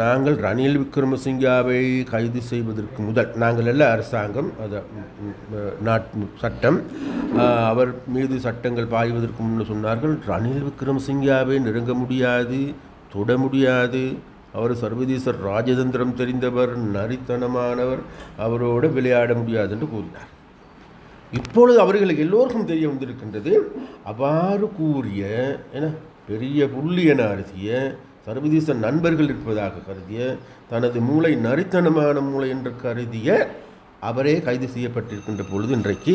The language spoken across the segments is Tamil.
நாங்கள் ரணில் விக்ரமசிங்காவை கைது செய்வதற்கு முதல் நாங்கள் எல்லாம் அரசாங்கம் அதை நாட் சட்டம் அவர் மீது சட்டங்கள் பாய்வதற்கு முன்னு சொன்னார்கள் ரணில் விக்ரமசிங்காவை நெருங்க முடியாது தொட முடியாது அவர் சர்வதேச ராஜதந்திரம் தெரிந்தவர் நரித்தனமானவர் அவரோடு விளையாட முடியாது என்று கூறினார். இப்பொழுது அவர்களுக்கு எல்லோருக்கும் தெரிய வந்திருக்கின்றது அவ்வாறு கூறிய என பெரிய புள்ளி என அருதிய சர்வதேச நண்பர்கள் இருப்பதாக கருதிய தனது மூளை நரித்தனமான மூளை என்று கருதிய அவரே கைது செய்யப்பட்டிருக்கின்ற பொழுது இன்றைக்கு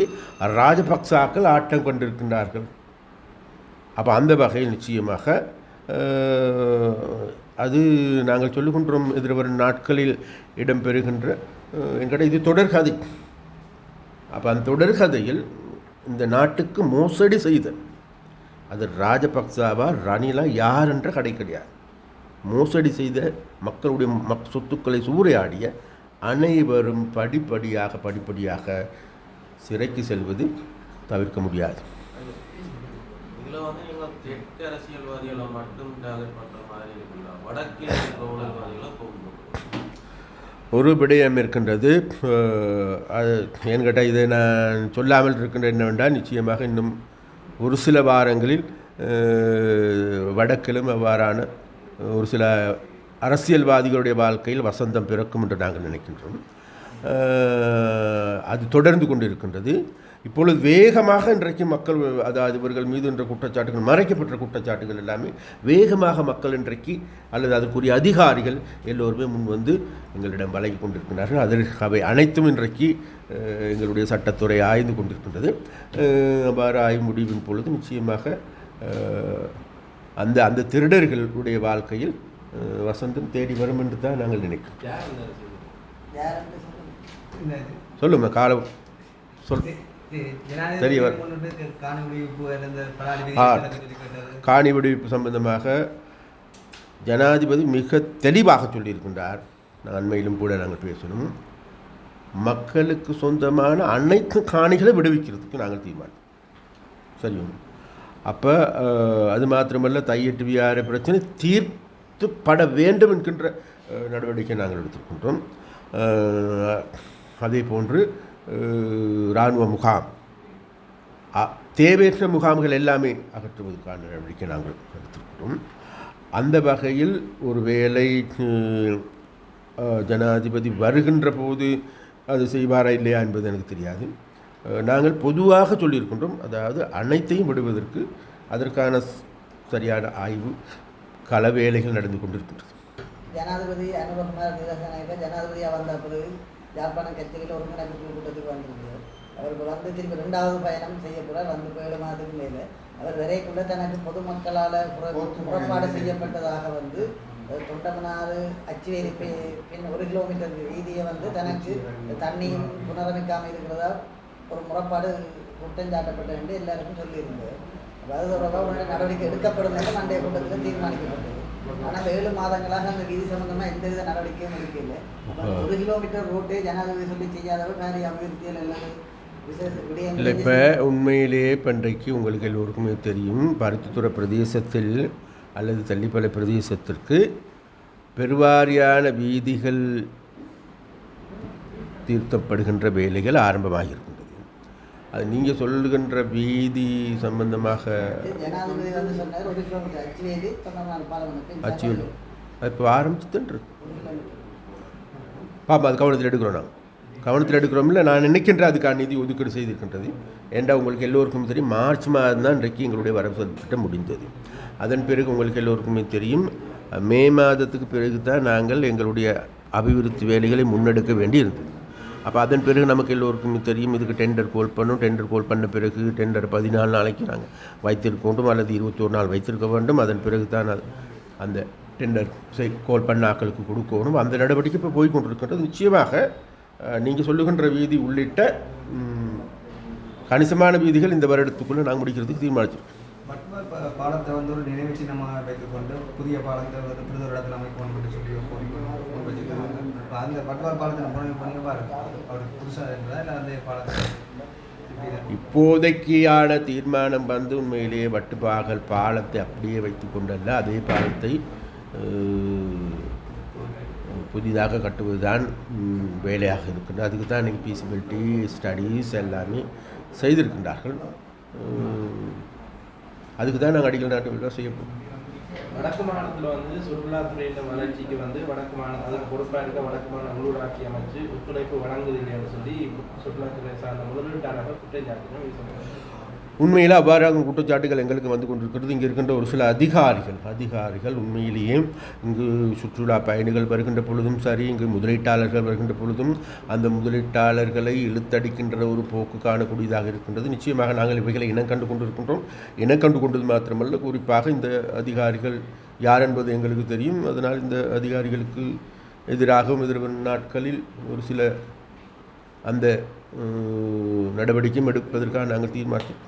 ராஜபக்சாக்கள் ஆட்டம் கொண்டிருக்கின்றார்கள். அப்போ அந்த வகையில் நிச்சயமாக அது நாங்கள் சொல்லுகின்றோம் எதிர்வரும் நாட்களில் இடம்பெறுகின்ற அஹ், என்கிட்ட இது தொடர்கதை. அப்போ அந்த தொடர்கதையில் இந்த நாட்டுக்கு மோசடி செய்த அது ராஜபக்சாவா ரணிலா யார் என்ற கடை கிடையாது மோசடி செய்த மக்களுடைய மக் சொத்துக்களை சூறையாடிய அனைவரும் படிப்படியாக படிப்படியாக சிறைக்கு செல்வது தவிர்க்க முடியாது. இதுல வந்து நீங்க தெற்கு அரசியல்வாதிகளை மட்டும் டார்கெட் பண்ற மாதிரி இருக்குல்ல வடக்கில் இருக்கிற ஊழல்வாதிகளை போகணும் ஒரு விடயம் இருக்கின்றது. அது ஏன்னு கேட்டால் இதை நான் சொல்லாமல் இருக்கின்ற என்னவென்றால் நிச்சயமாக இன்னும் ஒரு சில வாரங்களில் வடக்கிலும் அவ்வாறான ஒரு சில அரசியல்வாதிகளுடைய வாழ்க்கையில் வசந்தம் பிறக்கும் என்று நாங்கள் நினைக்கின்றோம். அது தொடர்ந்து கொண்டு இருக்கின்றது இப்பொழுது வேகமாக இன்றைக்கு மக்கள் அதாவது இவர்கள் மீது என்ற குற்றச்சாட்டுகள் மறைக்கப்பட்ட குற்றச்சாட்டுகள் எல்லாமே வேகமாக மக்கள் இன்றைக்கு அல்லது அதற்குரிய அதிகாரிகள் எல்லோருமே முன் வந்து எங்களிடம் வழங்கி கொண்டிருக்கிறார்கள். அதில் அவை அனைத்தும் இன்றைக்கு எங்களுடைய சட்டத்துறை ஆய்ந்து கொண்டிருக்கின்றது. அவ்வாறு ஆய்வு முடிவின் பொழுது நிச்சயமாக அந்த அந்த திருடர்களுடைய வாழ்க்கையில் வசந்தம் தேடி வரும் என்று தான் நாங்கள் நினைக்கிறோம். சொல்லுங்க காலம் சொல் இது ஜனாதிபதி தெரிய வரும். முன்னிட்டு காணொளி இப்போ இந்த பலாலி ஆ. விதிகள் காணி வெடிப்பு சம்பந்தமாக ஜனாதிபதி மிக தெளிவாக சொல்லியிருக்கின்றார். நான் அண்மையிலும் கூட நாங்கள் பேசணும். மக்களுக்கு சொந்தமான அனைத்து காணிகளை விடுவிக்கிறதுக்கு நாங்கள் தீர்மானம் சரி அப்போ அது மாத்திரமல்ல தையட்டு வியார பிரச்சனை தீர்த்துப்பட வேண்டும் என்கின்ற நடவடிக்கை நாங்கள் எடுத்துக்கொண்டோம் அதே போன்று இராணுவ முகாம். தேவையற்ற முகாம்கள் எல்லாமே அகற்றுவதற்கான நடவடிக்கை நாங்கள் எடுத்துக்கொண்டோம் அந்த வகையில் ஒரு வேலை ஜனாதிபதி வருகின்ற போது அது செய்வாரா இல்லையா என்பது எனக்கு தெரியாது. நாங்கள் பொதுவாக சொல்லியிருக்கின்றோம் அதாவது அனைத்தையும் விடுவதற்கு அதற்கான சரியான ஆய்வு கள வேலைகள் நடந்து கொண்டிருக்கின்றது. ஜனாதிபதி அனுபவமாக நிரசனாக ஜனாதிபதியாக வந்த பிறகு யாழ்ப்பாணம் கட்சியில் ஒரு முறை கூட்டத்துக்கு வந்திருந்தார் அவருக்கு வந்து திருப்பி ரெண்டாவது பயணம் செய்யக்கூடாது வந்து போய் ஏழு மாதத்துக்கு மேலே. அவர் விரைக்குள்ள தனக்கு பொதுமக்களால் புறப்பாடு செய்யப்பட்டதாக வந்து தொண்டமனாறு அச்சுவேலி பின் ஒரு கிலோமீட்டர் வீதியை வந்து தனக்கு தண்ணியும் புனரமைக்காமல் இருக்கிறதா ஒரு முறைப்பாடு குற்றம் என்று எல்லாருக்கும் சொல்லியிருந்தது. அது தொடர்பாக உடனே நடவடிக்கை எடுக்கப்படும் என்று மண்டைய கூட்டத்தில் தீர்மானிக்கப்பட்டது. ஆனால் ஏழு மாதங்களாக அந்த வீதி சம்பந்தமாக எந்த வித நடவடிக்கையும் எடுக்கல ஒரு கிலோமீட்டர் ரோட்டே ஜனாதிபதி சொல்லி செய்யாதவர் நிறைய அபிவிருத்திகள் எல்லாம் விசேஷ இல்லை இப்போ உண்மையிலேயே இப்போ இன்றைக்கு உங்களுக்கு எல்லோருக்குமே தெரியும். பருத்தித்துறை பிரதேசத்தில் அல்லது தள்ளிப்பளை பிரதேசத்திற்கு பெருவாரியான வீதிகள் தீர்த்தப்படுகின்ற வேலைகள் ஆரம்பமாக இருக்கின்றது அது நீங்கள் சொல்லுகின்ற வீதி சம்பந்தமாக அச்சுவேலி இப்போ ஆரம்பிச்சுதான் இருக்கு பாப்பா அது கவனத்தில் எடுக்கிறோம் நாங்கள் கவனத்தில் எடுக்கிறோம்ல நான் நினைக்கின்ற அதுக்கான நிதி ஒதுக்கீடு செய்திருக்கின்றது. ஏண்டா உங்களுக்கு எல்லோருக்கும் தெரியும் மார்ச் மாதம் தான் இன்றைக்கு எங்களுடைய வரவு திட்டம் முடிந்தது. அதன் பிறகு உங்களுக்கு எல்லோருக்குமே தெரியும் மே மாதத்துக்கு பிறகு தான் நாங்கள் எங்களுடைய அபிவிருத்தி வேலைகளை முன்னெடுக்க வேண்டி இருந்தது அப்போ அதன் பிறகு நமக்கு எல்லோருக்கும் தெரியும் இதுக்கு டெண்டர் கோல் பண்ணும். டெண்டர் கோல் பண்ண பிறகு டெண்டர் பதினாலு நாளைக்கு நாங்கள் வைத்திருக்க வேண்டும் அல்லது இருபத்தோரு நாள் வைத்திருக்க வேண்டும். அதன் பிறகு தான் அது- அந்த டெண்டர் செய் கோல் பண்ண ஆக்களுக்கு கொடுக்கணும். அந்த நடவடிக்கை இப்போ போய் கொண்டிருக்கின்றது நிச்சயமாக நீங்கள் சொல்லுகின்ற வீதி உள்ளிட்ட கணிசமான வீதிகள் இந்த வருடத்துக்குள்ளே நாங்கள் முடிக்கிறதுக்கு தீர்மானிச்சிருக்கோம். பாலத்தை வந்து ஒரு நினைவு சின்னமாக வைத்துக்கொண்டு புதிய பாலத்தை வந்து புரித இடத்துல அமைக்கணும் சொல்லி அந்த பட்டுவார் பாலத்தை நம்ம போனீங்க பாருங்க புதுசாக இருக்கிறதா இல்லை அந்த பாலத்தை இப்போதைக்கான தீர்மானம் வந்து உண்மையிலேயே வட்டுப்பாகல் பாலத்தை அப்படியே வைத்து கொண்டல்ல அதே பாலத்தை புதிதாக கட்டுவது தான் வேலையாக இருக்கின்றது அதுக்கு தான் இன்றைக்கி பீசிபிலிட்டி ஸ்டடீஸ் எல்லாமே செய்திருக்கின்றார்கள். அதுக்கு தான் நாங்கள் அடிக்கல் நாட்டு விழா செய்ய வடக்கு மாநிலத்தில் வந்து சுற்றுலாத்துறையின் வளர்ச்சிக்கு வந்து வடக்கு மாநிலம் அதுக்கு பொறுப்பாக இருக்க வடக்கு மாநில உள்ளூராட்சி அமைச்சு ஒத்துழைப்பு வழங்குதில்லைன்னு சொல்லி சுற்றுலாத்துறை சார்ந்த முதலீட்டாளர்கள் குற்றச்சாட்டுகள் வீசுகிறாங்க உண்மையில் அவ்வாறாக குற்றச்சாட்டுகள் எங்களுக்கு வந்து கொண்டிருக்கிறது. இங்கே இருக்கின்ற ஒரு சில அதிகாரிகள் அதிகாரிகள் உண்மையிலேயே இங்கு சுற்றுலா பயணிகள் வருகின்ற பொழுதும் சரி இங்கு முதலீட்டாளர்கள் வருகின்ற பொழுதும் அந்த முதலீட்டாளர்களை இழுத்தடிக்கின்ற ஒரு போக்கு காணக்கூடியதாக இருக்கின்றது. நிச்சயமாக நாங்கள் இவைகளை இனம் கண்டு கொண்டிருக்கின்றோம். இனம் கண்டு கொண்டது மாத்திரமல்ல. குறிப்பாக இந்த அதிகாரிகள் யார் என்பது எங்களுக்கு தெரியும். அதனால் இந்த அதிகாரிகளுக்கு எதிராகவும் எதிர்வரும் நாட்களில் ஒரு சில அந்த நடவடிக்கையும் எடுப்பதற்காக நாங்கள் தீர்மானித்தோம்